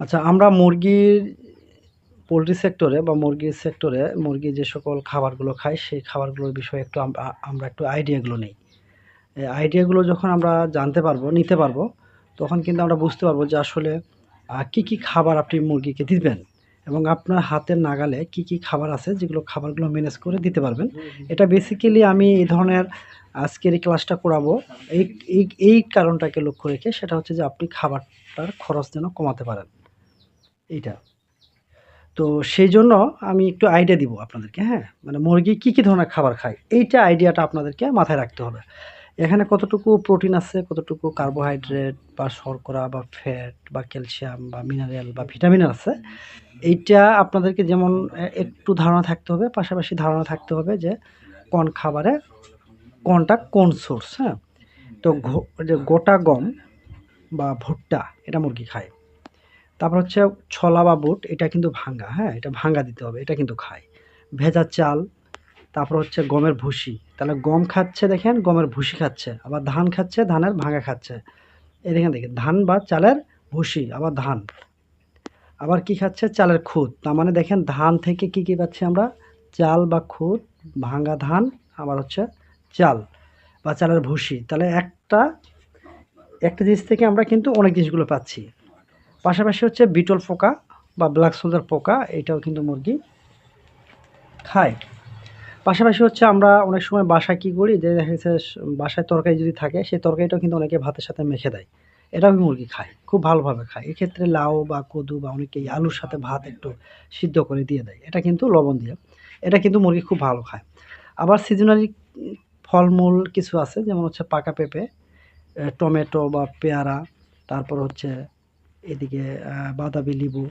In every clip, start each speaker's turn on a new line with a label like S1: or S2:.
S1: আচ্ছা আমরা মুরগির পোলট্রি সেক্টরে বা মুরগির সেক্টরে মুরগি যে সকল খাবারগুলো খায় সেই খাবারগুলোর বিষয়ে একটু আমরা একটু আইডিয়াগুলো নেই। আইডিয়াগুলো যখন আমরা জানতে পারব নিতে পারব তখন কিন্তু আমরা বুঝতে পারব যে আসলে কি কি খাবার আপনি মুরগিকে দিবেন এবং আপনার হাতের নাগালে কি কি খাবার আছে যেগুলো খাবারগুলো ম্যানেজ করে দিতে পারবেন। এটা বেসিক্যালি আমি এই ধরনের আজকের এই ক্লাসটা করাবো। এই এই এই কারণটাকে লক্ষ্য রেখে সেটা হচ্ছে যে আপনি খাবারটার খরচ যেন কমাতে পারেন। এইটা। তো সেই জন্য আমি একটু আইডিয়া দিব আপনাদেরকে হ্যাঁ? মানে মুরগি কী কী ধরনের খাবার খায়? এইটা আইডিয়াটা আপনাদেরকে মাথায় রাখতে হবে। এখানে কতটুকু প্রোটিন আছে, কতটুকু কার্বোহাইড্রেট বা শর্করা বা ফ্যাট বা ক্যালসিয়াম বা মিনারেল বা ভিটামিন আছে, এইটা আপনাদেরকে যেমন একটু ধারণা থাকতে হবে, পাশাপাশি ধারণা থাকতে হবে যে কোন খাবারে কোনটা কোন সোর্স হ্যাঁ? তো গোটা গম বা ভুট্টা এটা মুরগি খায়। তারপর হচ্ছে ছলা বা বুট, এটা কিন্তু ভাঙ্গা হ্যাঁ এটা ভাঙ্গা দিতে হবে, এটা কিন্তু খায়। ভেজা চাল, তারপর হচ্ছে গমের ভুসি, তাহলে গম খাচ্ছে দেখেন, গমের ভুসি খাচ্ছে, আবার ধান খাচ্ছে, ধানের ভাঙ্গা খাচ্ছে। এই দেখেন দেখেন, ধান বা চালের ভুসি, আবার ধান। আবার কি খাচ্ছে? চালের খুদ তার মানে দেখেন ধান থেকে কি কি পাচ্ছি আমরা? চাল বা খুদ ভাঙ্গা ধান, আবার হচ্ছে চাল বা চালের ভুসি। তাহলে একটা একটা জিনিস থেকে আমরা কিন্তু অনেক জিনিসগুলো পাচ্ছি। পাশাপাশি হচ্ছে বিটল পোকা বা ব্ল্যাক সোলজার পোকা, এটাও কিন্তু মুরগি খায়। পাশাপাশি হচ্ছে আমরা অনেক সময় বাসায় কী করি, যে দেখা স- বাসায় তরকারি যদি থাকে, সেই তরকারিটাও কিন্তু অনেকে ভাতের সাথে মেখে দেয়। এটাও মুরগি খায় খুব ভালোভাবে খায় এক্ষেত্রে লাউ বা কদু বা অনেকেই আলুর সাথে ভাত একটু সিদ্ধ করে দিয়ে দেয়। এটা কিন্তু লবণ দিয়ে। এটা কিন্তু মুরগি খুব ভালো খায়। আবার সিজনালি ফলমূল কিছু আছে, যেমন হচ্ছে পাকা পেঁপে টমেটো বা পেয়ারা, তারপর হচ্ছে এদিকে বাদাবি লেবু।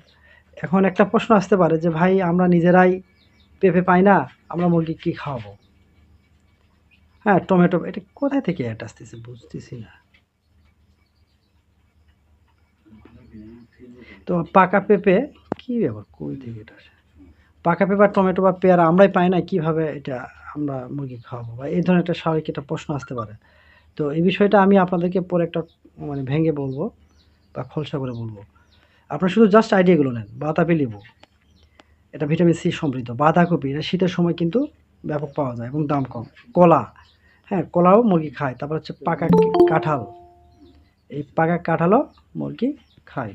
S1: এখন একটা প্রশ্ন আসতে পারে যে, ভাই, আমরা নিজেরাই পেঁপে পাই না, আমরা মুরগি কি খাওয়াবো? হ্যাঁ টমেটো, এটা কোথায় থেকে এটা আসতেছে বুঝতেছি না। তো পাকা পেঁপে কি ব্যাপার, কই থেকে এটা আসে? পাকা পেঁপে টমেটো বা পেয়ারা আমরাই পাই না, কীভাবে এটা আমরা মুরগি খাওয়াবো? বা এই ধরনের একটা স্বাভাবিক একটা প্রশ্ন আসতে পারে। তো এই বিষয়টা আমি আপনাদেরকে পরে একটা মানে ভেঙে বলব। বা খলসা করে বলব। আপনারা শুধু জাস্ট আইডিয়াগুলো নেন, বাতাবি লেবু। এটা ভিটামিন সি সমৃদ্ধ। বাঁধাকপি, এটা শীতের সময় কিন্তু ব্যাপক পাওয়া যায় এবং দাম কম। কলা হ্যাঁ কলাও মুরগি খায়। তারপর হচ্ছে পাকা কাঁঠাল। এই পাকা কাঁঠালও মুরগি খায়।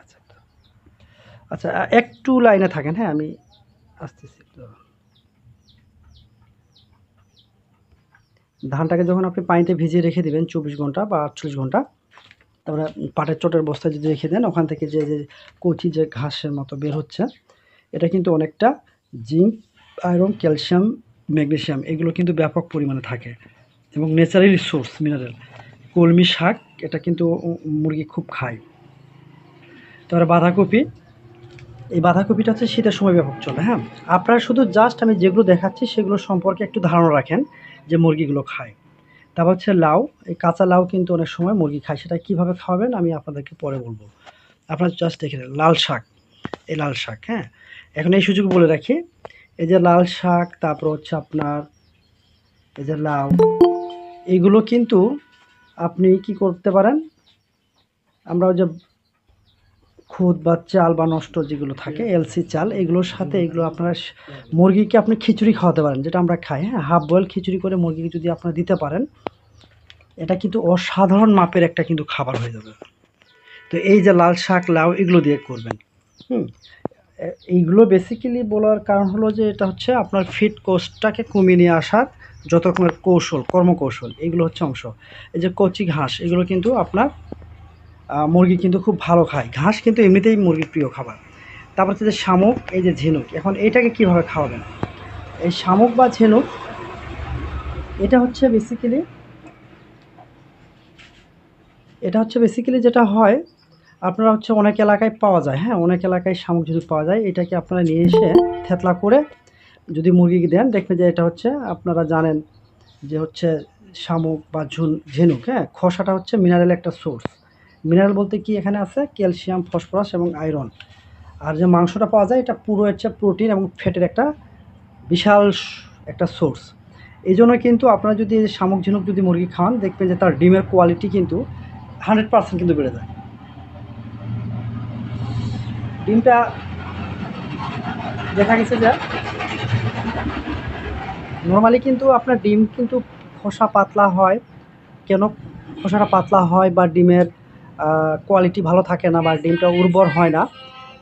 S1: আচ্ছা আচ্ছা একটু লাইনে থাকেন হ্যাঁ আমি আসতেছি ধানটাকে যখন আপনি পানিতে ভিজিয়ে রেখে দিবেন চব্বিশ ঘণ্টা বা আটচল্লিশ ঘণ্টা, তারপরে পাটের চটের বস্তায় যদি রেখে দেন, ওখান থেকে যে যে কচি যে ঘাসের মতো বের হচ্ছে, এটা কিন্তু অনেকটা জিঙ্ক, আয়রন, ক্যালসিয়াম, ম্যাগনেসিয়াম এগুলো কিন্তু ব্যাপক পরিমাণে থাকে এবং ন্যাচারালি সোর্স মিনারেল। কলমি শাক, এটা কিন্তু মুরগি খুব খায়। তারপরে বাঁধাকপি, এই বাঁধাকপিটা হচ্ছে শীতের সময় ব্যাপক চলে হ্যাঁ? আপনারা শুধু জাস্ট আমি যেগুলো দেখাচ্ছি, সেগুলো সম্পর্কে একটু ধারণা রাখেন। যে মুরগিগুলো খায়। তারপর হচ্ছে লাউ, এই কাঁচা লাউ কিন্তু অনেক সময় মুরগি খায়, সেটা কীভাবে খাওয়াবেন আমি আপনাদেরকে পরে বলব। আপনারা জাস্ট দেখে নেন লাল শাক, এই লাল শাক হ্যাঁ? এখন এই সুযোগ বলে রাখি, এই যে লাল শাক, তারপর হচ্ছে আপনার এই যে লাউ এইগুলো কিন্তু আপনি কি করতে পারেন? আমরা যে খুদ বা চাল বা নষ্ট যেগুলো থাকে এলসি চাল এগুলোর সাথে এগুলো আপনারা মুরগিকে আপনি খিচুড়ি খাওয়াতে পারেন যেটা আমরা খাই হ্যাঁ? হাফ বয়েল খিচুড়ি করে মুরগিকে যদি আপনারা দিতে পারেন এটা কিন্তু অসাধারণ মাপের একটা কিন্তু খাবার হয়ে যাবে। তো এই যে লাল শাক লাউ এগুলো দিয়ে করবেন। হুম? এইগুলো বেসিক্যালি বলার কারণ হলো যে এটা হচ্ছে আপনার ফিট কোস্টটাকে কমিয়ে নিয়ে আসার যত রকমের কৌশল কর্মকৌশল এগুলো হচ্ছে অংশ। এই যে কচি ঘাস এগুলো কিন্তু আপনার মুরগি কিন্তু খুব ভালো খায়। ঘাস কিন্তু এমনিতেই মুরগির প্রিয় খাবার। তারপর হচ্ছে যে শামুক, এই যে ঝিনুক। এখন এটাকে কীভাবে খাওয়াবেন? এই শামুক বা ঝিনুক, এটা হচ্ছে বেসিক্যালি এটা হচ্ছে বেসিক্যালি যেটা হয়, আপনারা হচ্ছে অনেক এলাকায় পাওয়া যায়। হ্যাঁ অনেক এলাকায় শামুক ঝিনুক পাওয়া যায়, এটাকে আপনারা নিয়ে এসে থেতলা করে যদি মুরগিকে দেন, দেখবেন যে এটা হচ্ছে, আপনারা জানেন যে হচ্ছে শামুক বা ঝুন, ঝিনুক হ্যাঁ? খোসাটা হচ্ছে মিনারেল একটা সোর্স মিনারেল বলতে কি এখানে আছে? ক্যালসিয়াম, ফসফরাস এবং আয়রন। আর যে মাংসটা পাওয়া যায়, এটা পুরো হচ্ছে প্রোটিন এবং ফ্যাটের একটা বিশাল একটা সোর্স। এই জন্য কিন্তু আপনারা যদি শামুক ঝিনুক যদি মুরগি খাওয়ান দেখবেন যে তার ডিমের কোয়ালিটি কিন্তু হান্ড্রেড পার্সেন্ট কিন্তু বেড়ে যায়। ডিমটা দেখা গেছে যে নর্মালি কিন্তু আপনার ডিম কিন্তু খোসা পাতলা হয়। কেন? খোসাটা পাতলা হয় বা ডিমের কোয়ালিটি ভালো থাকে না বা ডিমটা উর্বর হয় না,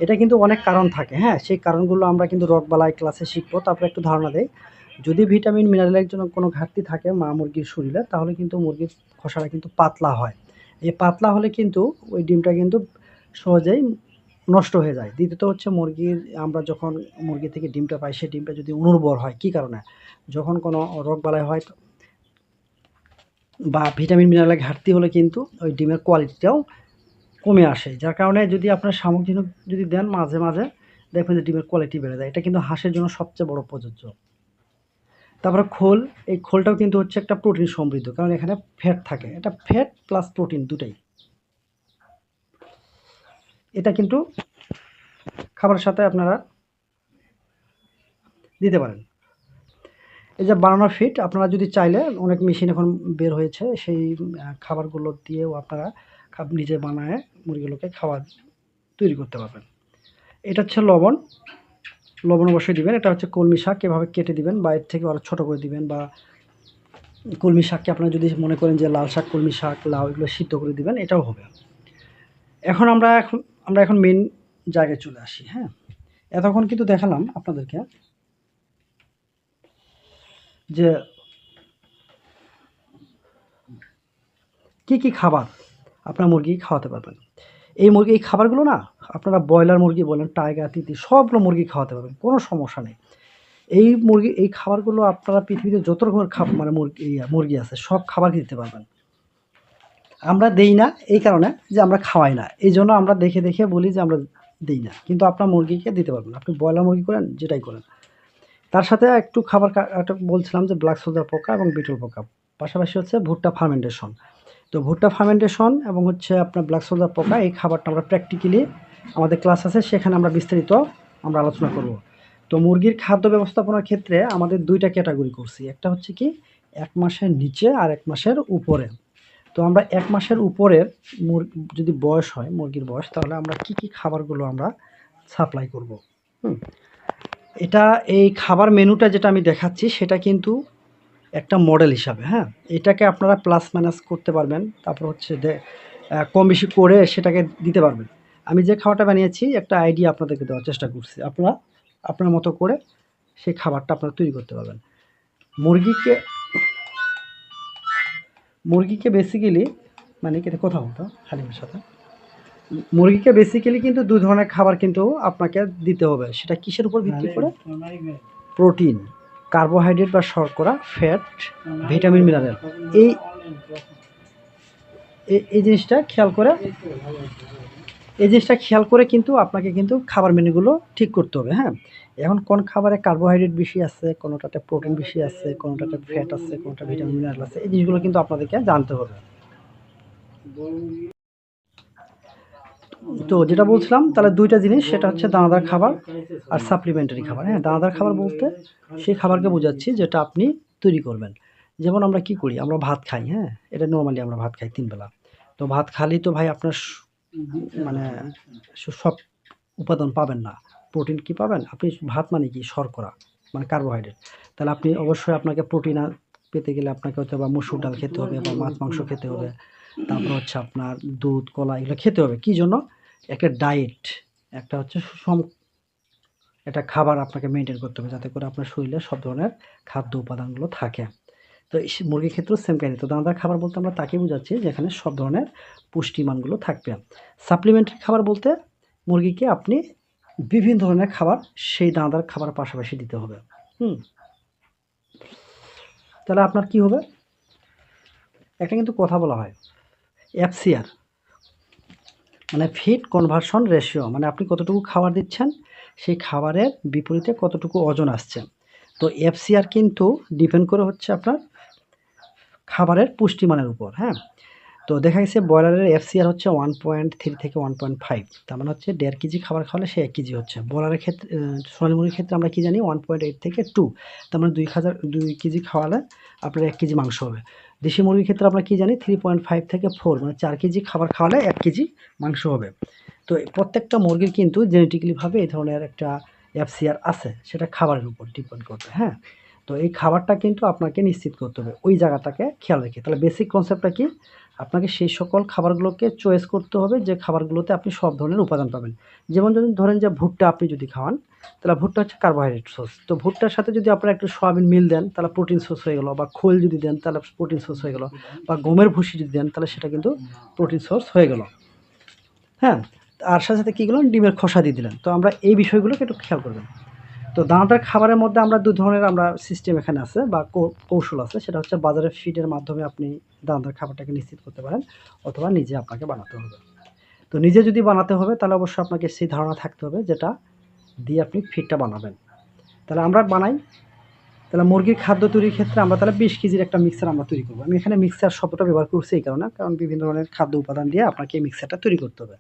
S1: এটা কিন্তু অনেক কারণ থাকে হ্যাঁ? সেই কারণগুলো আমরা কিন্তু রকবালাই ক্লাসে শিখব। তারপরে একটু ধারণা দেই, যদি ভিটামিন মিনারেলের জন্য কোনো ঘাটতি থাকে মা মুরগির শরীরে, তাহলে কিন্তু মুরগির খোসাটা কিন্তু পাতলা হয়। এই পাতলা হলে কিন্তু ওই ডিমটা কিন্তু সহজেই নষ্ট হয়ে যায়। দ্বিতীয়ত হচ্ছে মুরগির, আমরা যখন মুরগি থেকে ডিমটা পাই সেই ডিমটা যদি অনুর্বর হয়, কী কারণে? যখন কোনো রোগ রোগবালাই হয় বা ভিটামিন মিনারেলের ঘাটতি হলে কিন্তু ওই ডিমের কোয়ালিটিটাও কমে আসে। যার কারণে যদি আপনার শামুক যদি দেন মাঝে মাঝে, দেখবেন যে ডিমের কোয়ালিটি বেড়ে যায়। এটা কিন্তু হাঁসের জন্য সবচেয়ে বড় প্রযোজ্য। তারপরে খোল, এই খোলটাও কিন্তু হচ্ছে একটা প্রোটিন সমৃদ্ধ, কারণ এখানে ফ্যাট থাকে। এটা ফ্যাট প্লাস প্রোটিন দুটাই। এটা কিন্তু খাবারের সাথে আপনারা দিতে পারেন। এই যে বানানো ফিট আপনারা যদি চাইলে অনেক মেশিন এখন বের হয়েছে, সেই খাবারগুলো দিয়েও আপনারা নিজে বানায় মুরগিগুলোকে খাবার তৈরি করতে পারবেন। এটা হচ্ছে লবণ। লবণ অবশ্যই দিবেন। এটা হচ্ছে কলমি শাক, এভাবে কেটে দিবেন বা এর থেকে আরও ছোটো করে দিবেন বা কলমি শাককে আপনারা যদি মনে করেন যে লাল শাক, কলমি শাক, লাউ এগুলো সিদ্ধ করে দিবেন, এটাও হবে। এখন আমরা এখন আমরা এখন মেন জায়গায় চলে আসি হ্যাঁ? এতক্ষণ কিন্তু দেখালাম আপনাদেরকে যে কি কি খাবার আপনার মুরগি খাওয়াতে পারবেন? এই মুরগি, এই খাবারগুলো না আপনারা ব্রয়লার মুরগি বলেন, টাইগার, তিতি, সবগুলো মুরগি খাওয়াতে পারবেন, কোনো সমস্যা নেই। এই মুরগি, এই খাবারগুলো আপনারা পৃথিবীতে যত রকমের খাবার মানে মুরগি মুরগি আছে, সব খাবার দিতে পারবেন। আমরা দেই না এই কারণে যে আমরা খাওয়াই না, এই জন্য আমরা দেখে দেখে বলি যে আমরা দিই না। কিন্তু আপনার মুরগিকে দিতে পারবেন আপনি ব্রয়লার মুরগি করেন, যেটাই করেন। তার সাথে একটু খাবার বলছিলাম যে ব্ল্যাক সোলজার পোকা এবং বিটল পোকা। পাশাপাশি হচ্ছে ভুট্টা ফার্মেন্টেশন তো ভুট্টা ফার্মেন্টেশন এবং হচ্ছে আপনার ব্ল্যাক সোলজার পোকা, এই খাবারটা আমরা প্র্যাকটিক্যালি আমাদের ক্লাস আছে, সেখানে আমরা বিস্তারিত আমরা আলোচনা করব। তো মুরগির খাদ্য ব্যবস্থাপনার ক্ষেত্রে আমাদের দুইটা ক্যাটাগরি করছি। একটা হচ্ছে কি, এক মাসের নিচে আর এক মাসের উপরে। তো আমরা এক মাসের উপরের মুর যদি বয়স হয়, মুরগির বয়স, তাহলে আমরা কি কি খাবারগুলো আমরা সাপ্লাই করব? হুম। এটা এই খাবার মেনুটা যেটা আমি দেখাচ্ছি, সেটা কিন্তু একটা মডেল হিসাবে হ্যাঁ? এটাকে আপনারা প্লাস মাইনাস করতে পারবেন, তারপর হচ্ছে কম বেশি করে সেটাকে দিতে পারবেন। আমি যে খাবারটা বানিয়েছি, একটা আইডিয়া আপনাদেরকে দেওয়ার চেষ্টা করছি। আপনারা আপনার মতো করে সেই খাবারটা আপনারা তৈরি করতে পারবেন। মুরগিকে মুরগিকে বেসিক্যালি মানে কি কথা বলতো? হালিমের সাথে। মুরগিকে বেসিক্যালি কিন্তু দুই ধরনের খাবার কিন্তু আপনাকে দিতে হবে। সেটা কিসের উপর ভিত্তি করে? প্রোটিন কার্বোহাইড্রেট বা শর্করা ফ্যাট ভিটামিন মিনারেল এই এই- এই জিনিসটা খেয়াল করে এই জিনিসটা খেয়াল করে কিন্তু আপনাকে কিন্তু খাবার মেনুগুলো ঠিক করতে হবে হ্যাঁ? এখন কোন খাবারে কার্বোহাইড্রেট বেশি আছে কোনোটাতে প্রোটিন বেশি আছে কোনোটাতে ফ্যাট আছে কোনোটা ভিটামিন মিনারেল আছে এই জিনিসগুলো কিন্তু আপনাদেরকে জানতে হবে। তো যেটা বলছিলাম, তাহলে দুইটা জিনিস, সেটা হচ্ছে দানাদার খাবার আর সাপ্লিমেন্টারি খাবার। হ্যাঁ দানাদার খাবার বলতে সেই খাবারকে বোঝাচ্ছি যেটা আপনি তৈরি করবেন। যেমন আমরা কি করি, আমরা ভাত খাই হ্যাঁ এটা নর্মালি আমরা ভাত খাই তিনবেলা। তো ভাত খালি তো ভাই আপনার মানে সব উপাদান পাবেন না। প্রোটিন কি পাবেন? আপনি ভাত মানে কি? শর্করা মানে কার্বোহাইড্রেট তাহলে আপনি অবশ্যই আপনাকে প্রোটিন পেতে গেলে আপনাকে হয়তো বা মসুর ডাল খেতে হবে বা মাছ, মাংস খেতে হবে। তারপর হচ্ছে আপনার দুধ, কলা, এগুলো খেতে হবে। কি জন্য? একটা ডায়েট একটা হচ্ছে সুষম একটা খাবার আপনাকে মেনটেন করতে হবে যাতে করে আপনার শরীরে সব ধরনের খাদ্য উপাদানগুলো থাকে। তো মুরগির ক্ষেত্রেও সেম কাহিনী তো দানাদার খাবার বলতে আমরা তাকে বোঝাচ্ছি যেখানে সব ধরনের পুষ্টিমানগুলো থাকবে। সাপ্লিমেন্টারি খাবার বলতে মুরগিকে আপনি বিভিন্ন ধরনের খাবার সেই দানাদার খাবার পাশাপাশি দিতে হবে। হুম। তাহলে আপনার কি হবে? একটা কিন্তু কথা বলা হয় এফসিআর মানে ফিড কনভার্সন রেশিও মানে আপনি কতটুকু খাবার দিচ্ছেন, সেই খাবারের বিপরীতে কতটুকু ওজন আসছে। তো এফসিআর কিন্তু ডিপেন্ড করে হচ্ছে আপনার খাবারের পুষ্টিমানের উপর হ্যাঁ? তো দেখা গেছে ব্রয়লারের এফসিআর হচ্ছে ওয়ান পয়েন্ট থ্রি থেকে ওয়ান পয়েন্ট ফাইভ তার মানে হচ্ছে দেড় কেজি খাবার খাওয়ালে সে এক কেজি হচ্ছে। ব্রয়লারের ক্ষেত্রে সোনালী মুরগির ক্ষেত্রে আমরা কি জানি ওয়ান পয়েন্ট এইট থেকে টু তার মানে দুই হাজার, দুই কেজি খাওয়ালে আপনার এক কেজি মাংস হবে। দেশি মুরগির ক্ষেত্রে আমরা কি জানি? থ্রি পয়েন্ট ফাইভ থেকে ফোর মানে চার কেজি খাবার খাওয়ালে এক কেজি মাংস হবে। তো প্রত্যেকটা মুরগির কিন্তু জেনেটিক্যালিভাবে এই ধরনের একটা এফসিআর আছে, সেটা খাবারের উপর ডিপেন্ড করবে হ্যাঁ? তো এই খাবারটা কিন্তু আপনাকে নিশ্চিত করতে হবে, ওই জায়গাটাকে খেয়াল রেখে। তাহলে বেসিক কনসেপ্টটা কি? আপনাকে সেই সকল খাবারগুলোকে চয়েস করতে হবে, যে খাবারগুলোতে আপনি সব ধরনের উপাদান পাবেন। যেমন যদি ধরেন যে ভুট্টা আপনি যদি খাওয়ান তাহলে ভুট্টা হচ্ছে কার্বোহাইড্রেট সোর্স তো ভুট্টার সাথে যদি আপনারা একটু সয়াবিন মিল দেন, তাহলে প্রোটিন সোর্স হয়ে গেলো, বা খোল যদি দেন, তাহলে প্রোটিন সোর্স হয়ে গেলো, বা গমের ভুসি যদি দেন, তাহলে সেটা কিন্তু প্রোটিন সোর্স হয়ে গেল। হ্যাঁ? আর সাথে সাথে কী করলেন? ডিমের খোসা দিয়ে দিলেন। তো আমরা এই বিষয়গুলোকে একটু খেয়াল করবেন। তো দানাদার খাবারের মধ্যে আমরা দু ধরনের আমরা সিস্টেম এখানে আছে, বা কৌশল আছে। সেটা হচ্ছে বাজারের ফিডের মাধ্যমে আপনি দানাদার খাবারটাকে নিশ্চিত করতে পারেন, অথবা নিজে আপনাকে বানাতে হবে। তো নিজে যদি বানাতে হবে, তাহলে অবশ্যই আপনাকে সেই ধারণা থাকতে হবে যেটা দিয়ে আপনি ফিডটা বানাবেন। তাহলে আমরা বানাই। তাহলে মুরগির খাদ্য তৈরির ক্ষেত্রে আমরা তাহলে বিশ কেজির একটা মিক্সার আমরা তৈরি করব। আমি এখানে মিক্সার শব্দটা ব্যবহার করছি এই কারণে, কারণ বিভিন্ন ধরনের খাদ্য উপাদান দিয়ে আপনাকে এই মিক্সারটা তৈরি করতে হবে।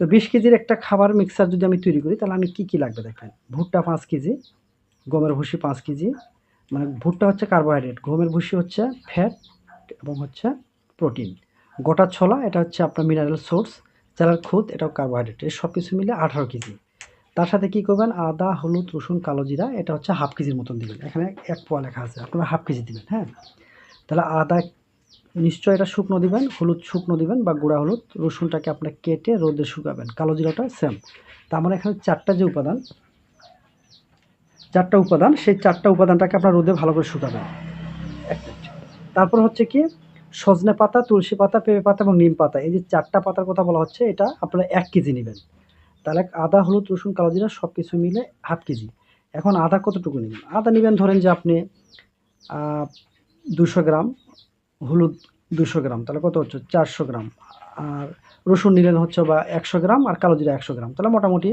S1: তো বিশ কেজির একটা খাবার মিক্সার যদি আমি তৈরি করি, তাহলে আমি কী কী লাগবে দেখেন? ভুট্টা পাঁচ কেজি, গমের ভুসি পাঁচ কেজি মানে ভুট্টা হচ্ছে কার্বোহাইড্রেট গমের ভুসি হচ্ছে ফ্যাট এবং হচ্ছে প্রোটিন গোটা ছোলা, এটা হচ্ছে আপনার মিনারেল সোর্স চালের খুদ, এটাও কার্বোহাইড্রেট এই সব কিছু মিলে আঠারো কেজি। তার সাথে কী করবেন? আদা, হলুদ, রসুন, কালো জিরা, এটা হচ্ছে হাফ কেজির মতন দিবেন। এখানে এক পোয়া লেখা আছে, আপনারা হাফ কেজি দিবেন হ্যাঁ? তাহলে আদা নিশ্চয় এটা শুকনো দিবেন, হলুদ শুকনো দিবেন বা গুঁড়া হলুদ, রসুনটাকে আপনার কেটে রোদে শুকাবেন। কালো জিরাটা সেম তা আমার এখানে চারটা যে উপাদান, চারটা উপাদান, সেই চারটা উপাদানটাকে আপনার রোদে ভালো করে শুকাবেন। তারপর হচ্ছে কি, সজনে পাতা, তুলসী পাতা, পেঁপে পাতা এবং নিম পাতা, এই যে চারটা পাতার কথা বলা হচ্ছে, এটা আপনারা এক কেজি নেবেন। তাহলে আদা, হলুদ, রসুন, কালো জিরা সব কিছু মিলে হাফ কেজি। এখন আদা কতটুকু নেবেন? আদা নেবেন ধরেন যে আপনি দুশো গ্রাম, হলুদ দুশো গ্রাম, তাহলে কত হচ্ছে? চারশো গ্রাম। আর রসুন নিলেন হচ্ছে বা একশো গ্রাম আর কালো জিরা একশো গ্রাম, তাহলে মোটামুটি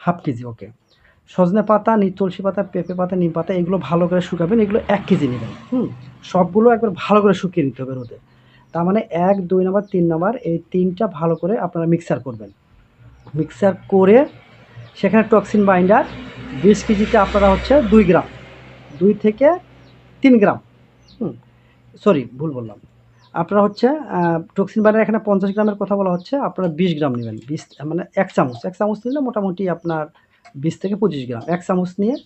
S1: হাফ কেজি ওকে সজনে পাতা নি তুলসী পাতা, পেঁপে পাতা, নিম পাতা, এগুলো ভালো করে শুকাবেন, এগুলো এক কেজি নেবেন, হুম? সবগুলো একবার ভালো করে শুকিয়ে নিতে হবে রোদে। তার মানে এক, দুই নাম্বার, তিন নাম্বার, এই তিনটা ভালো করে আপনারা মিক্সার করবেন। মিক্সার করে সেখানে টক্সিন বাইন্ডার, বিশ কেজিতে আপনারা হচ্ছে দুই গ্রাম, দুই থেকে তিন গ্রাম সরি, ভুল বললাম। আপনারা হচ্ছে টক্সিন বাইন্ডার এখানে পঞ্চাশ গ্রামের কথা বলা হচ্ছে, আপনারা বিশ গ্রাম নেবেন, বিশ মানে এক চামচ এক চামচ নিলে মোটামুটি আপনার বিশ থেকে পঁচিশ গ্রাম, এক চামচ নিয়ে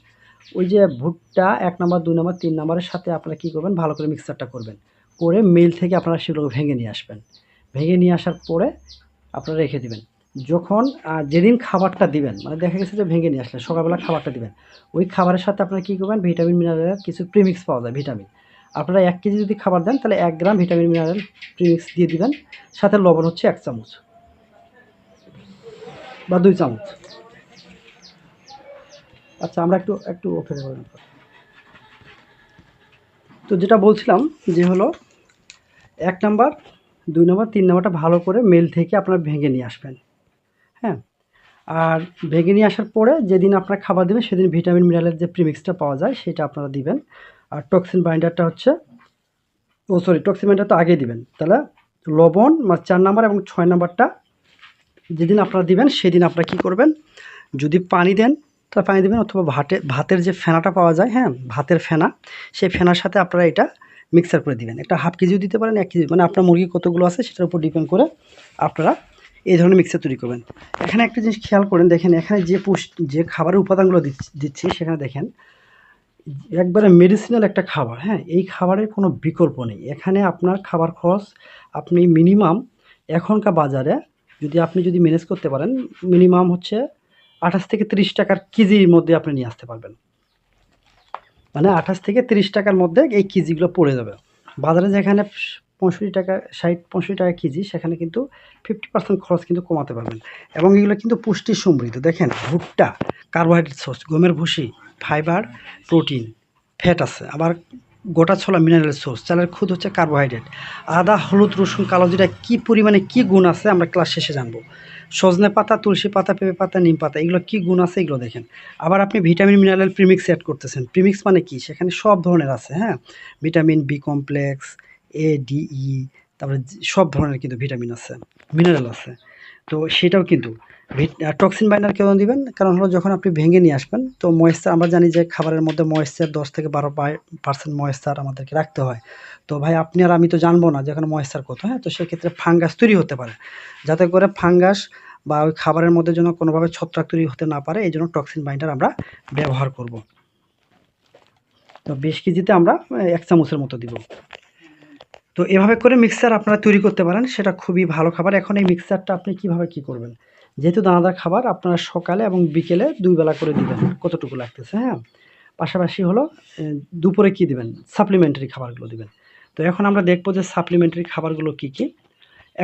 S1: ওই যে ভুট্টা এক নাম্বার, দুই নাম্বার, তিন নাম্বারের সাথে আপনারা কী করবেন, ভালো করে মিক্সারটা করবেন, করে মিল থেকে আপনারা সেগুলোকে ভেঙে নিয়ে আসবেন। ভেঙে নিয়ে আসার পরে আপনারা রেখে দিবেন। যখন যেদিন খাবারটা দিবেন মানে দেখা গেছে যে ভেঙে নিয়ে আসলে সকালবেলা খাবারটা দিবেন, ওই খাবারের সাথে আপনারা কী করবেন, ভিটামিন মিনারেলের কিছু প্রিমিক্স পাওয়া যায় ভিটামিন আপনারা এক কেজি যদি খাবার দেন, তাহলে এক গ্রাম ভিটামিন মিনারেল প্রিমিক্স দিয়ে দিবেন, সাথে লবণ হচ্ছে এক চামচ বা দুই চামচ। আচ্ছা আমরা একটু একটু অপেক্ষা তো যেটা বলছিলাম, যে হলো এক নাম্বার, দুই নাম্বার, তিন নাম্বারটা ভালো করে মেল থেকে আপনারা ভেঙে নিয়ে আসবেন। হ্যাঁ? আর ভেঙে নিয়ে আসার পরে যেদিন আপনারা খাবার দেবেন সেদিন ভিটামিন মিনারেলের যে প্রিমিক্সটা পাওয়া যায় সেটা আপনারা দিবেন। আর টক্সিন বাইন্ডারটা হচ্ছে, ও সরি টক্সিন বাইন্ডার তো আগেই দিবেন। তাহলে লবণ মানে চার নাম্বার এবং ছয় নাম্বারটা যেদিন আপনারা দিবেন সেদিন আপনারা কী করবেন? যদি পানি দেন, তাহলে পানি দেবেন অথবা ভাতে, ভাতের যে ফেনাটা পাওয়া যায় হ্যাঁ ভাতের ফেনা, সেই ফেনার সাথে আপনারা এটা মিক্সার করে দিবেন। একটা হাফ কেজিও দিতে পারেন, এক কেজি মানে আপনার মুরগি কতগুলো আছে সেটার উপর ডিপেন্ড করে আপনারা এই ধরনের মিক্সার তৈরি করবেন। এখানে একটা জিনিস খেয়াল করেন, দেখেন এখানে যে পুষ্টি যে খাবারের উপাদানগুলো দিচ্ছি- সেখানে দেখেন, একবারে মেডিসিনাল একটা খাবার হ্যাঁ? এই খাবারের কোনো বিকল্প নেই। এখানে আপনার খাবার খরচ আপনি মিনিমাম এখনকার বাজারে যদি আপনি যদি ম্যানেজ করতে পারেন মিনিমাম হচ্ছে আঠাশ থেকে তিরিশ টাকার কেজির মধ্যে আপনি নিয়ে আসতে পারবেন। মানে আঠাশ থেকে তিরিশ টাকার মধ্যে এই কেজিগুলো পড়ে যাবে। বাজারে যেখানে পঁয়ষট্টি টাকা, ষাট, পঁয়ষট্টি টাকা কেজি, সেখানে কিন্তু ফিফটি পার্সেন্ট খরচ কিন্তু কমাতে পারবেন। এবং এগুলো কিন্তু পুষ্টি সমৃদ্ধ। দেখেন, ভুট্টা কার্বোহাইড্রেট সোর্স গমের ভুসি ফাইবার প্রোটিন ফ্যাট আছে। আবার গোটা ছোলা মিনারেল সোর্স চালের খুদ হচ্ছে কার্বোহাইড্রেট আদা, হলুদ, রসুন, কালো জিরা কী পরিমাণে কী গুণ আছে আমরা ক্লাস শেষে জানব। সজনে পাতা, তুলসী পাতা, পেঁপে পাতা, নিম পাতা, এগুলো কী গুণ আছে এগুলো দেখেন। আবার আপনি ভিটামিন মিনারেল প্রিমিক্স অ্যাড করতেছেন। প্রিমিক্স মানে কি? সেখানে সব ধরনের আছে হ্যাঁ? Vitamin B complex A D E তারপরে সব ধরনের কিন্তু ভিটামিন আছে মিনারেল আছে। তো সেটাও কিন্তু টক্সিন বাইন্ডার কেন দিবেন? কারণ হলো যখন আপনি ভেঙে নিয়ে আসবেন, তো ময়েশ্চার আমরা জানি যে খাবারের মধ্যে ময়েশ্চার দশ থেকে বারো পার্সেন্ট ময়েশ্চার আমাদেরকে রাখতে হয়। তো ভাই, আপনি আর আমি তো জানব না যে এখানে ময়েশ্চার কত হ্যাঁ? তো সেক্ষেত্রে ফাঙ্গাস তৈরি হতে পারে। যাতে করে ফাঙ্গাস বা ওই খাবারের মধ্যে যেন কোনোভাবে ছত্রাক তৈরি হতে না পারে, এই জন্য টক্সিন বাইন্ডার আমরা ব্যবহার করব। তো বিশ কেজিতে আমরা এক চামচের মতো দিব। তো এভাবে করে মিক্সার আপনারা তৈরি করতে পারেন, সেটা খুবই ভালো খাবার। এখন এই মিক্সারটা আপনি কীভাবে কি করবেন? যেহেতু দানাদার খাবার, আপনারা সকালে এবং বিকেলে দুই বেলা করে দিবেন, কতটুকু লাগতেছে হ্যাঁ? পাশাপাশি হলো দুপুরে কি দিবেন? সাপ্লিমেন্টারি খাবারগুলো দিবেন। তো এখন আমরা দেখব যে সাপ্লিমেন্টারি খাবারগুলো কি কি।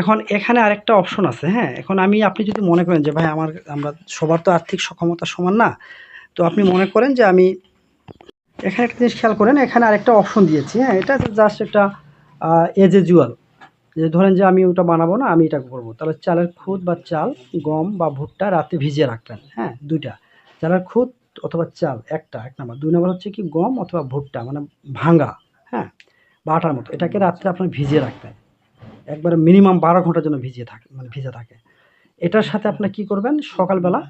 S1: এখন এখানে আরেকটা অপশন আছে হ্যাঁ? এখন আমি, আপনি যদি মনে করেন যে, ভাই, আমার, আমরা সবার তো আর্থিক সক্ষমতা সমান না, তো আপনি মনে করেন যে, আমি, এখানে একটা জিনিস খেয়াল করেন, এখানে আরেকটা অপশন দিয়েছি হ্যাঁ? এটা জাস্ট একটা এজ এজুয়াল যে ধরেন যে আমি ওটা বানাবো না, আমি এটা করব। তাহলে চালের খুদ বা চাল, গম বা ভুট্টা রাতে ভিজিয়ে রাখবেন হ্যাঁ দুইটা। চালের খুদ অথবা চাল, একটা, এক নাম্বার। দুই নাম্বার হচ্ছে কি গম অথবা ভুট্টা মানে ভাঙ্গা হ্যাঁ বা আটার মতো। এটাকে রাত্রে আপনার ভিজিয়ে রাখবেন। একবারে মিনিমাম বারো ঘণ্টার জন্য ভিজিয়ে থাকে মানে ভিজে থাকে। এটার সাথে আপনি কি করবেন? সকালবেলা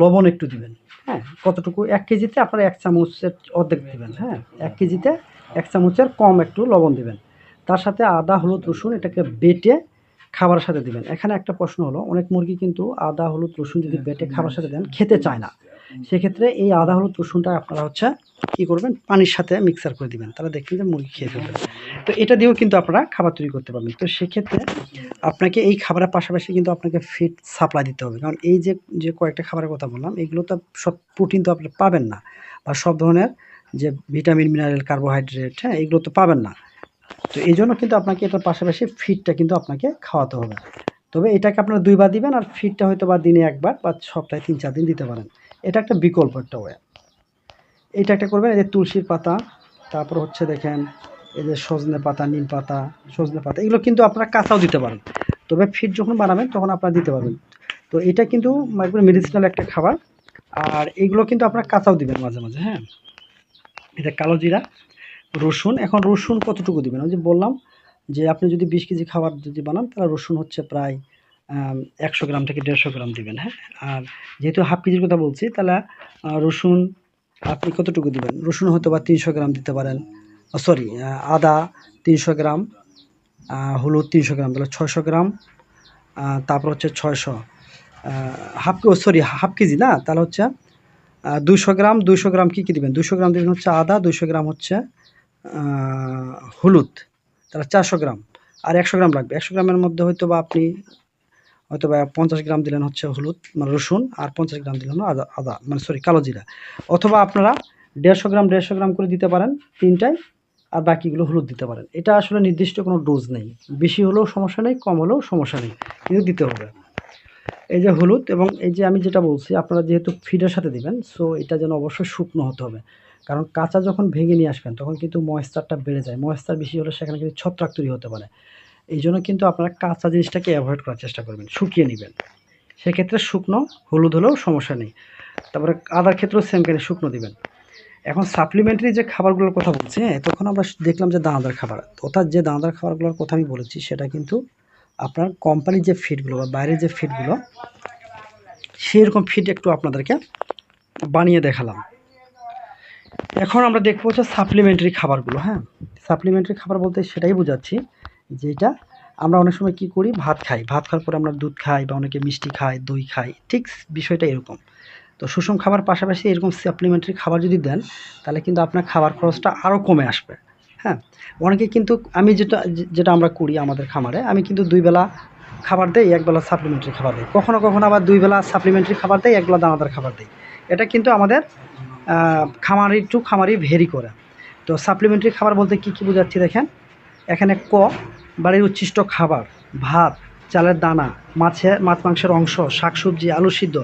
S1: লবণ একটু দিবেন হ্যাঁ কতটুকু? এক কেজিতে আপনারা এক চামচের অর্ধেক দিবেন হ্যাঁ এক কেজিতে এক চামচের কম একটু লবণ দিবেন। তার সাথে আদা হলুদ রসুন এটাকে বেটে খাবারের সাথে দিবেন। এখানে একটা প্রশ্ন হলো অনেক মুরগি কিন্তু আদা হলুদ রসুন যদি বেটে খাবার সাথে দেন খেতে চায় না। সেক্ষেত্রে এই আদা হলুদ রসুনটা আপনারা হচ্ছে কী করবেন পানির সাথে মিক্সার করে দিবেন। তাহলে দেখবেন যে মুরগি খেয়ে ফেলবে। তো এটা দিয়েও কিন্তু আপনারা খাবার তৈরি করতে পারবেন। তো সেক্ষেত্রে আপনাকে এই খাবারের পাশাপাশি কিন্তু আপনাকে ফিড সাপ্লাই দিতে হবে। কারণ এই যে যে কয়েকটা খাবারের কথা বললাম এগুলো তো সব প্রোটিন তো আপনি পাবেন না। বা সব ধরনের যে ভিটামিন মিনারেল কার্বোহাইড্রেট হ্যাঁ এগুলো তো পাবেন না। তো এই জন্য কিন্তু আপনাকে এটার পাশাপাশি ফিডটা কিন্তু আপনাকে খাওয়াতে হবে। তবে এটাকে আপনারা দুইবার দিবেন আর ফিডটা হয়তো বা দিনে একবার বা সপ্তাহে তিন, চার দিন দিতে পারেন। এটা একটা বিকল্প একটা ওয়ে এটা একটা করবেন, এই যে তুলসীর পাতা, তারপর হচ্ছে দেখেন এই যে সজনে পাতা, নিম পাতা, সজনে পাতা, এগুলো কিন্তু আপনারা কাঁচাও দিতে পারেন। তবে ফিড যখন বানাবেন তখন আপনারা দিতে পারবেন। তো এটা কিন্তু মেডিসিনাল একটা খাবার। আর এগুলো কিন্তু আপনারা কাঁচাও দিবেন মাঝে মাঝে হ্যাঁ? এটা কালো জিরা রসুন, এখন রসুন কতটুকু দিবেন? ওই যে বললাম যে আপনি যদি বিশ কেজি খাবার যদি বানান, তাহলে রসুন হচ্ছে প্রায় একশো গ্রাম থেকে দেড়শো গ্রাম দেবেন হ্যাঁ? আর যেহেতু হাফ কেজির কথা বলছি, তাহলে রসুন আপনি কতটুকু দিবেন? রসুন হয়তো বা তিনশো গ্রাম দিতে পারেন সরি আদা তিনশো গ্রাম হলুদ তিনশো গ্রাম, তাহলে ছয়শো গ্রাম তারপর হচ্ছে ছয়শো হাফ সরি, হাফ কেজি না? তাহলে হচ্ছে দুশো গ্রাম দুশো গ্রাম কী কী দিবেন? দুশো গ্রাম দিবেন হচ্ছে আদা দুশো গ্রাম হচ্ছে হলুদ তারা চারশো গ্রাম। আর একশো গ্রাম লাগবে। একশো গ্রামের মধ্যে হয়তো বা আপনি হয়তো বা পঞ্চাশ গ্রাম দিলেন হচ্ছে হলুদ মানে রসুন, আর পঞ্চাশ গ্রাম দিলেন আদা আদা মানে সরি কালো জিরা। অথবা আপনারা দেড়শো গ্রাম দেড়শো গ্রাম করে দিতে পারেন তিনটায়, আর বাকিগুলো হলুদ দিতে পারেন। এটা আসলে নির্দিষ্ট কোনো ডোজ নেই। বেশি হলেও সমস্যা নেই, কম হলেও সমস্যা নেই। কিন্তু দিতে হবে। এই যে হলুদ এবং এই যে আমি যেটা বলছি, আপনারা যেহেতু ফিডের সাথে দিবেন সো এটা যেন অবশ্যই শুকনো হতে হবে। কারণ কাঁচা যখন ভেঙে নিয়ে আসবেন, তখন কিন্তু ময়েশ্চারটা বেড়ে যায়। ময়েশ্চার বেশি হলে সেখানে কিন্তু ছত্রাক তৈরি হতে পারে। এই জন্য কিন্তু আপনারা কাঁচা জিনিসটাকে অ্যাভয়েড করার চেষ্টা করবেন, শুকিয়ে নেবেন। সেক্ষেত্রে শুকনো, হলুদ হলেও সমস্যা নেই। তারপরে আদার ক্ষেত্রেও সেম কেন শুকনো দিবেন। এখন সাপ্লিমেন্টারি যে খাবারগুলোর কথা বলছি হ্যাঁ তখন আমরা দেখলাম যে দানাদার খাবার। অর্থাৎ যে দানাদার খাবারগুলোর কথা আমি বলেছি, সেটা কিন্তু আপনার কোম্পানির যে ফিডগুলো বা বাইরের যে ফিডগুলো সেই রকম ফিড একটু আপনাদেরকে বানিয়ে দেখালাম। এখন আমরা দেখব হচ্ছে সাপ্লিমেন্টারি খাবারগুলো হ্যাঁ? সাপ্লিমেন্টারি খাবার বলতে সেটাই বোঝাচ্ছি যেটা আমরা অনেক সময় কি করি, ভাত খাই। ভাত খাওয়ার পরে আমরা দুধ খাই বা অনেকে মিষ্টি খাই দই খাই, ঠিক বিষয়টা এরকম। তো সুষম খাবার পাশাপাশি এরকম সাপ্লিমেন্টারি খাবার যদি দেন, তাহলে কিন্তু আপনার খাবার খরচটা আরও কমে আসবে হ্যাঁ? অনেকে কিন্তু আমি যেটা যেটা আমরা করি আমাদের খামারে, আমি কিন্তু দুই বেলা খাবার দেই একবেলা সাপ্লিমেন্টারি খাবার দিই। কখনো কখনো আবার দুই বেলা সাপ্লিমেন্টারি খাবার দেই একবেলা দানাদার খাবার দিই। এটা কিন্তু আমাদের খামারি টু খামারি ভেরি করে। তো সাপ্লিমেন্টারি খাবার বলতে কী কী বোঝাচ্ছি দেখেন? এখানে ক, বাড়ির উচ্ছিষ্ট খাবার, ভাত, চালের দানা মাছের মাছ মাংসের অংশ, শাকসবজি, আলু সিদ্ধ,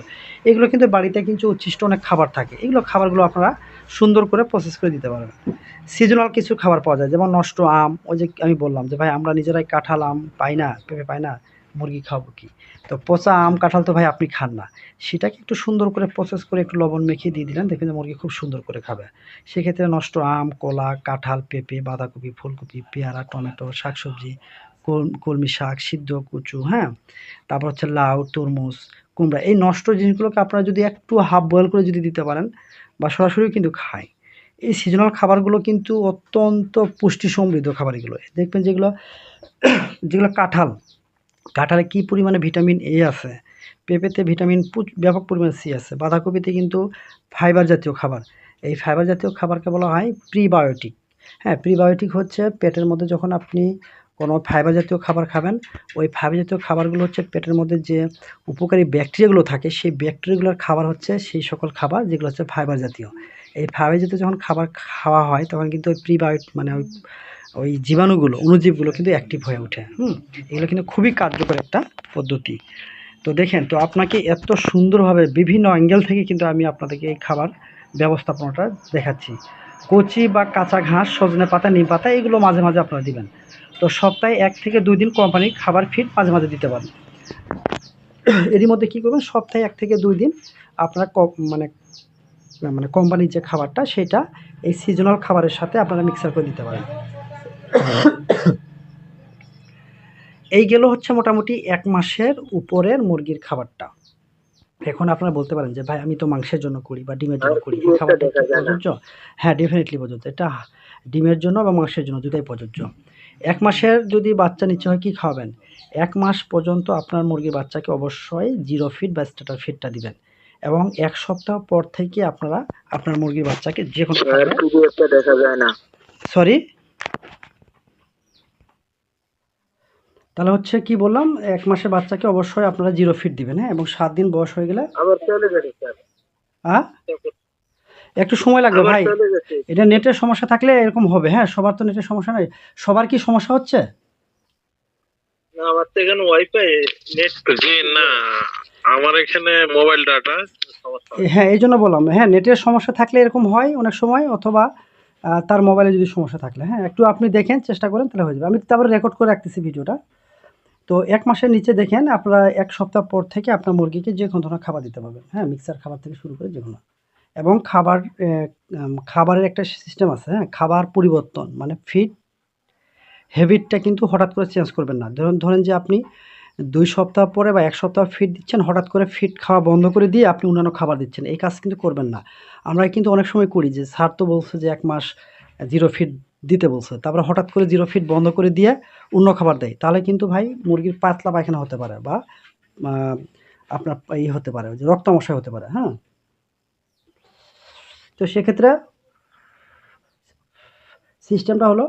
S1: এগুলো কিন্তু বাড়িতে কিন্তু উচ্ছিষ্ট অনেক খাবার থাকে। এগুলো খাবারগুলো আপনারা সুন্দর করে প্রসেস করে দিতে পারবেন। সিজনাল কিছু খাবার পাওয়া যায়, যেমন নষ্ট আম, ওই যে আমি বললাম যে, ভাই, আমরা নিজেরাই কাঁঠাল আম পাই না, পেঁপে পাই না। মুরগি খাব কি? তো পচা আম, কাঁঠাল তো ভাই আপনি খান না। সেটাকে একটু সুন্দর করে প্রসেস করে একটু লবণ মেখে দিয়ে দিলেন, দেখবেন যে মুরগি খুব সুন্দর করে খাবে। সেক্ষেত্রে নষ্ট আম, কলা, কাঁঠাল, পেঁপে, বাঁধাকপি, ফুলকপি, পেয়ারা, টমেটো, শাকসবজি, কল- কলমি শাক, সিদ্ধ কুচু হ্যাঁ? তারপর হচ্ছে লাউ, তরমুজ, কুমড়া, এই নষ্ট জিনিসগুলোকে আপনারা যদি একটু হাফ বয়েল করে যদি দিতে পারেন, বা সরাসরি কিন্তু খায়। এই সিজনাল খাবারগুলো কিন্তু অত্যন্ত পুষ্টি সমৃদ্ধ খাবার এগুলো দেখবেন যেগুলো যেগুলো কাঁঠাল কাঁঠালে কী পরিমাণে ভিটামিন এ আছে? পেঁপেতে ভিটামিন ব্যাপক পরিমাণে সি আছে। বাঁধাকপিতে কিন্তু ফাইবার জাতীয় খাবার। এই ফাইবার জাতীয় খাবারকে বলা হয় প্রিবায়োটিক। হ্যাঁ প্রিবায়োটিক হচ্ছে পেটের মধ্যে যখন আপনি কোনো ফাইবার জাতীয় খাবার খাবেন, ওই ফাইবার জাতীয় খাবারগুলো হচ্ছে পেটের মধ্যে যে উপকারী ব্যাকটেরিয়াগুলো থাকে, সেই ব্যাকটেরিয়াগুলোর খাবার হচ্ছে সেই সকল খাবার যেগুলো হচ্ছে ফাইবার জাতীয়। এই ফাইবার জাতীয় যখন খাবার খাওয়া হয়, তখন কিন্তু ওই প্রিবায়োট মানে ওই ওই জীবাণুগুলো, অণুজীবগুলো কিন্তু অ্যাক্টিভ হয়ে ওঠে, হুম? এগুলো কিন্তু খুবই কার্যকর একটা পদ্ধতি। তো দেখেন, তো আপনাকে এত সুন্দরভাবে বিভিন্ন অ্যাঙ্গেল থেকে কিন্তু আমি আপনাদেরকে এই খাবার ব্যবস্থাপনাটা দেখাচ্ছি। কচি বা কাঁচা ঘাস, সজনে পাতা, নিম পাতা, এগুলো মাঝে মাঝে আপনারা দিবেন। তো সপ্তাহে এক থেকে দুই দিন কোম্পানির খাবার ফিড মাঝে মাঝে দিতে পারেন এরই মধ্যে কী করবেন? সপ্তাহে এক থেকে দুই দিন আপনারা মানে মানে কোম্পানির যে খাবারটা, সেটা এই সিজনাল খাবারের সাথে আপনারা মিক্সার করে দিতে পারেন। এই গেল হচ্ছে মোটামুটি এক মাসের উপরের মুরগির খাবারটা। এখন আপনারা বলতে পারেন যে ভাই আমি তো মাংসের জন্য করি বা ডিমের জন্য করি এই খাবারটা প্রযোজ্য? হ্যাঁ ডেফিনেটলি প্রযোজ্য। এটা ডিমের জন্য বা মাংসের জন্য দুটাই প্রযোজ্য। এক মাসের যদি বাচ্চা নিচ্ছে হয় কি খাওয়াবেন? এক মাস পর্যন্ত আপনার মুরগির বাচ্চাকে অবশ্যই জিরো ফিট বা স্টার্টার ফিটটা দিবেন এবং এক সপ্তাহ পর থেকে আপনারা আপনার মুরগির বাচ্চাকে যে কোনো
S2: দেখা যায় না।
S1: সরি তাহলে হচ্ছে কি বললাম এক মাসের বাচ্চাকে অবশ্যই আপনারা জিরো ফিট দিবেন হ্যাঁ? এবং সাত দিন বয়স হয়ে গেলে একটু সময় লাগবে ভাই। এটা নেটের সমস্যা থাকলে এরকম হবে হ্যাঁ? সবার তো নেটের সমস্যা নাই। সবার কি সমস্যা হচ্ছে?
S2: আমার তো এখানে ওয়াইফাই নেট
S3: জি না। আমার এখানে মোবাইল ডাটা সমস্যা
S1: হ্যাঁ এই জন্য বললাম। হ্যাঁ নেটের সমস্যা থাকলে এরকম হয় অনেক সময় অথবা তার মোবাইলে যদি সমস্যা থাকলে হ্যাঁ? একটু আপনি দেখেন চেষ্টা করেন তাহলে হয়ে যাবে। আমি তারপরে রেকর্ড করে রাখতেছি ভিডিওটা। তো এক মাসের নিচে দেখেন আপনারা এক সপ্তাহ পর থেকে আপনার মুরগিকে যে কোনো ধরনের খাবার দিতে পারবেন। হ্যাঁ মিক্সার খাবার থেকে শুরু করে যে কোনো। এবং খাবার খাবারের একটা সিস্টেম আছে হ্যাঁ খাবার পরিবর্তন মানে ফিড হ্যাবিটটা কিন্তু হঠাৎ করে চেঞ্জ করবেন না। ধরুন, ধরেন যে আপনি দুই সপ্তাহ পরে বা এক সপ্তাহ ফিড দিচ্ছেন, হঠাৎ করে ফিড খাওয়া বন্ধ করে দিয়ে আপনি অন্যান্য খাবার দিচ্ছেন। এই কাজ কিন্তু করবেন না। আমরা কিন্তু অনেক সময় করি যে, স্যার তো বলছে যে এক মাস জিরো ফিড দিতে বলছে। তারপরে হঠাৎ করে জিরো ফিট বন্ধ করে দিয়ে অন্য খাবার দেয়। তাহলে কিন্তু ভাই মুরগির পাতলা পায়খানা হতে পারে বা আপনার ই হতে পারে, যে রক্তমশাই হতে পারে হ্যাঁ? তো সেক্ষেত্রে সিস্টেমটা হলো